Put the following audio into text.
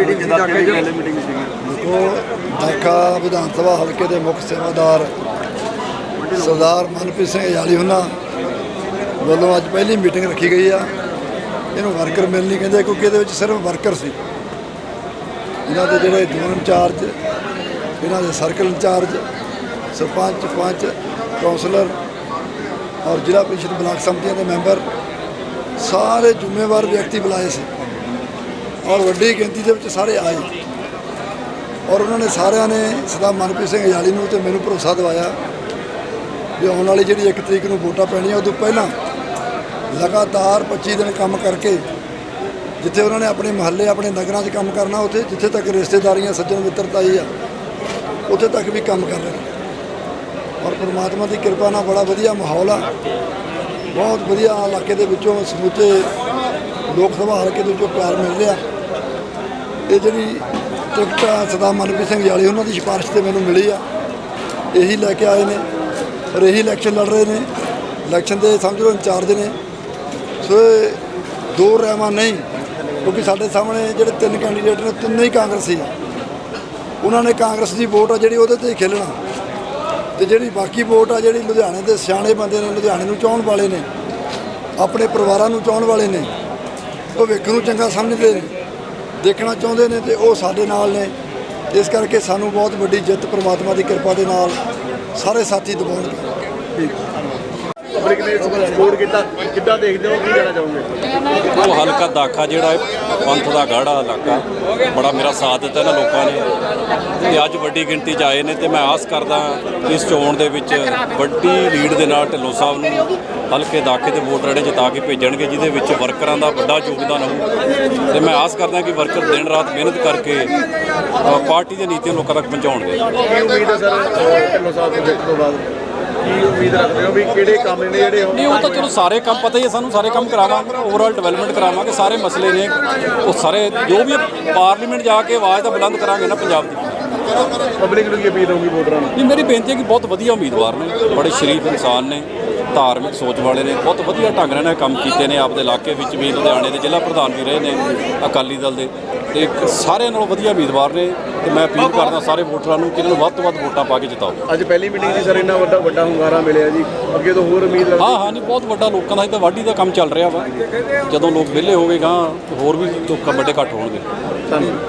Meeting ਸੀ ਦਾਖੇ। ਜੋ ਦੇਖੋ ਦਾਖਾ ਵਿਧਾਨ ਸਭਾ ਹਲਕੇ ਦੇ ਮੁੱਖ ਸੇਵਾਦਾਰ ਸਰਦਾਰ ਮਨਪ੍ਰੀਤ ਸਿੰਘ ਯਾਲੀ ਹੁਣਾ ਵੱਲੋਂ ਅੱਜ ਪਹਿਲੀ ਮੀਟਿੰਗ ਰੱਖੀ ਗਈ ਆ। ਇਹਨੂੰ ਵਰਕਰ ਮਿਲ ਨਹੀਂ ਕਹਿੰਦੇ ਕਿਉਂਕਿ ਇਹਦੇ ਵਿੱਚ ਸਿਰਫ ਵਰਕਰ ਸੀ। ਇਹਨਾਂ ਦੇ ਜਿਹੜੇ ਜ਼ੋਨ ਇੰਚਾਰਜ ਇਹਨਾਂ ਦੇ circle incharge sarpanch panch councillor ਔਰ ਜ਼ਿਲ੍ਹਾ ਪ੍ਰੀਸ਼ਦ ਬਲਾਕ ਸਮਤੀਆਂ ਦੇ ਮੈਂਬਰ ਸਾਰੇ ਜ਼ਿੰਮੇਵਾਰ ਵਿਅਕਤੀ ਬੁਲਾਏ ਸੀ। ਔਰ ਵੱਡੀ ਗਿਣਤੀ ਦੇ ਵਿੱਚ ਸਾਰੇ ਆਏ। ਔਰ ਉਹਨਾਂ ਨੇ ਸਾਰਿਆਂ ਨੇ ਸਦਾ ਮਨਪ੍ਰੀਤ ਸਿੰਘ ਅਜਾਲੀ ਨੂੰ ਤੇ ਮੈਨੂੰ ਭਰੋਸਾ ਦਿਵਾਇਆ ਵੀ ਆਉਣ ਵਾਲੀ ਜਿਹੜੀ 1 ਤਰੀਕ ਨੂੰ ਵੋਟਾਂ ਪੈਣੀਆਂ ਉਦੋਂ ਪਹਿਲਾਂ ਲਗਾਤਾਰ 25 ਦਿਨ ਕੰਮ ਕਰਕੇ ਜਿੱਥੇ ਉਹਨਾਂ ਨੇ ਆਪਣੇ ਮਹੱਲੇ, ਆਪਣੇ ਨਗਰਾਂ 'ਚ ਕੰਮ ਕਰਨਾ, ਉੱਥੇ ਜਿੱਥੇ ਤੱਕ ਰਿਸ਼ਤੇਦਾਰੀਆਂ, ਸੱਜਣ ਮਿੱਤਰਤਾਈ ਆ, ਉੱਥੇ ਤੱਕ ਵੀ ਕੰਮ ਕਰ ਰਹੇ ਔਰ ਪ੍ਰਮਾਤਮਾ ਦੀ ਕਿਰਪਾ ਨਾਲ ਬੜਾ ਵਧੀਆ ਮਾਹੌਲ ਆ। ਬਹੁਤ ਵਧੀਆ ਇਲਾਕੇ ਦੇ ਵਿੱਚੋਂ ਸਮੁੱਚੇ ਲੋਕ ਸਭਾ ਹਲਕੇ ਦੇ ਵਿੱਚੋਂ ਪਿਆਰ ਮਿਲ ਰਿਹਾ। ਇਹ ਜਿਹੜੀ ਟਿਕਟ ਆ ਸਦਾ ਮਨਪ੍ਰੀਤ ਸਿੰਘ ਯਾਲੀ ਉਹਨਾਂ ਦੀ ਸਿਫਾਰਿਸ਼ ਤੇ ਮੈਨੂੰ ਮਿਲੀ ਆ। ਇਹੀ ਲੈ ਕੇ ਆਏ ਨੇ, ਔਰ ਇਹੀ ਇਲੈਕਸ਼ਨ ਲੜ ਰਹੇ ਨੇ। ਇਲੈਕਸ਼ਨ ਦੇ ਸਮਝ ਲਓ ਇੰਚਾਰਜ ਨੇ। ਸੋ ਇਹ ਦੋ ਰਹਿਮਾ ਨਹੀਂ, ਕਿਉਂਕਿ ਸਾਡੇ ਸਾਹਮਣੇ ਜਿਹੜੇ ਤਿੰਨ ਕੈਂਡੀਡੇਟ ਨੇ, ਤਿੰਨੇ ਹੀ ਕਾਂਗਰਸੀ ਉਹਨਾਂ ਨੇ ਕਾਂਗਰਸ ਦੀ ਵੋਟ ਆ ਜਿਹੜੀ ਉਹਦੇ ਤੇ ਹੀ ਖੇਲਣਾ। ਤੇ ਜਿਹੜੀ ਬਾਕੀ ਵੋਟ ਆ ਜਿਹੜੀ ਲੁਧਿਆਣੇ ਦੇ ਸਿਆਣੇ ਬੰਦੇ ਨੇ, ਲੁਧਿਆਣੇ ਨੂੰ ਚਾਹਣ ਵਾਲੇ ਨੇ, ਆਪਣੇ ਪਰਿਵਾਰਾਂ ਨੂੰ ਚਾਹਣ ਵਾਲੇ ਨੇ, ਭਵਿੱਖ ਨੂੰ ਚੰਗਾ ਸਮਝਦੇ ਨੇ। ਦੇਖਣਾ ਚਾਹੁੰਦੇ ਨੇ ਤੇ ਉਹ ਸਾਡੇ ਨਾਲ ਨੇ। ਇਸ ਕਰਕੇ ਸਾਨੂੰ ਬਹੁਤ ਵੱਡੀ ਜਿੱਤ ਪ੍ਰਮਾਤਮਾ ਦੀ ਕਿਰਪਾ ਦੇ ਨਾਲ ਸਾਰੇ ਸਾਥੀ ਦਿਵਾਉਣਗੇ ਪਬਲਿਕ ਨੇ ਸਪੋਰਟ ਕੀਤਾ। ਕਿੱਦਾਂ ਦੇਖਦੇ ਹੋ? ਕੀ ਕਹਿਣਾ ਚਾਹੋਗੇ? ਉਹ ਹਲਕਾ ਦਾਖਾ ਜਿਹੜਾ ਪੰਥ ਦਾ ਗਾੜਾ ਇਲਾਕਾ ਬੜਾ ਮੇਰਾ ਸਾਥ ਦਿੱਤਾ ਇਹਨਾਂ ਲੋਕਾਂ ਨੇ। ਤੇ ਅੱਜ ਵੱਡੀ ਗਿਣਤੀ 'ਚ ਆਏ ਨੇ ਤੇ ਮੈਂ ਆਸ ਕਰਦਾ ਇਸ ਚੋਣ ਦੇ ਵਿੱਚ ਵੱਡੀ ਲੀਡ ਦੇ ਨਾਲ ਢਿੱਲੋਂ ਸਾਹਿਬ ਨੂੰ ਹਲਕੇ ਦਾਖੇ ਦੇ ਵੋਟ ਰੜੇ ਜਿਤਾ ਕੇ ਭੇਜਣਗੇ ਜਿਹਦੇ ਵਿੱਚ ਵਰਕਰਾਂ ਦਾ ਵੱਡਾ ਯੋਗਦਾਨ ਹੋਊ। ਤੇ ਮੈਂ ਆਸ ਕਰਦਾ ਕਿ ਵਰਕਰ ਦਿਨ ਰਾਤ ਮਿਹਨਤ ਕਰਕੇ ਪਾਰਟੀ ਦੀਆਂ ਨੀਤੀਆਂ ਲੋਕਾਂ ਤੱਕ ਪਹੁੰਚਾਉਣਗੇ। ਕੀ ਉਮੀਦ ਹੈ ਸਰ ਢਿੱਲੋਂ ਸਾਹਿਬ ਦੇ ਜਿੱਤ ਤੋਂ ਬਾਅਦ? ਕੀ ਉਮੀਦ ਰੱਖਦੇ ਹੋ ਵੀ ਕਿਹੜੇ ਕੰਮ ਨੇ ਜਿਹੜੇ ਨਹੀਂ ਉਹ ਤਾਂ ਚਲੋ ਸਾਰੇ ਕੰਮ ਪਤਾ ਹੀ ਹੈ ਸਾਨੂੰ ਸਾਰੇ ਕੰਮ ਕਰਾਵਾਂਗੇ ਓਵਰਆਲ ਡਿਵੈਲਪਮੈਂਟ ਕਰਾਵਾਂਗੇ ਸਾਰੇ ਮਸਲੇ ਨੇ ਉਹ ਸਾਰੇ ਜੋ ਵੀ ਪਾਰਲੀਮੈਂਟ ਜਾ ਕੇ ਆਵਾਜ਼ ਤਾਂ ਬੁਲੰਦ ਕਰਾਂਗੇ ਨਾ ਪੰਜਾਬ ਦੀ। ਪਬਲਿਕ ਨੂੰ ਕੀ ਅਪੀਲ ਹੋਊਗੀ ਵੋਟਰਾਂ ਨੂੰ? ਨਹੀਂ ਮੇਰੀ ਬੇਨਤੀ ਹੈ ਕਿ ਬਹੁਤ ਵਧੀਆ ਉਮੀਦਵਾਰ ਨੇ ਬੜੇ ਸ਼ਰੀਫ ਇਨਸਾਨ ਨੇ ਧਾਰਮਿਕ ਸੋਚ ਵਾਲੇ ਨੇ ਬਹੁਤ ਵਧੀਆ ਢੰਗ ਨਾਲ ਕੰਮ ਕੀਤੇ ਨੇ ਆਪਦੇ ਇਲਾਕੇ ਵਿੱਚ ਵੀ ਲੁਧਿਆਣੇ ਦੇ ਜ਼ਿਲ੍ਹਾ ਪ੍ਰਧਾਨ ਵੀ ਰਹੇ ਨੇ ਅਕਾਲੀ ਦਲ ਦੇ। ਤੇ ਇੱਕ ਸਾਰਿਆਂ ਨਾਲੋਂ ਵਧੀਆ ਉਮੀਦਵਾਰ ਨੇ ਤੇ ਮੈਂ ਅਪੀਲ ਕਰਦਾ ਸਾਰੇ ਵੋਟਰਾਂ ਨੂੰ ਕਿ ਇਹਨਾਂ ਨੂੰ ਵੱਧ ਤੋਂ ਵੱਧ ਵੋਟਾਂ ਪਾ ਕੇ ਜਿਤਾਓ। ਅੱਜ ਪਹਿਲੀ ਮੀਟਿੰਗ ਸੀ ਸਰ ਇੰਨਾ ਵੱਡਾ ਵੱਡਾ ਹੁੰਗਾਰਾ ਮਿਲਿਆ ਜੀ। ਅੱਗੇ ਤੋਂ ਹੋਰ ਉਮੀਦ ਲੱਗਦੀ ਹਾਂ ਹਾਂ ਨਹੀਂ ਬਹੁਤ ਵੱਡਾ ਲੋਕਾਂ ਦਾ ਇਹ ਤਾਂ ਵਾਢੀ ਦਾ ਕੰਮ ਚੱਲ ਰਿਹਾ ਵਾ। ਜਦੋਂ ਲੋਕ ਵਿਹਲੇ ਹੋਵੇਗਾ ਹੋਰ ਵੀ ਲੋਕਾਂ ਵੱਡੇ ਘੱਟ ਹੋਣਗੇ। ਧੰਨਵਾਦ।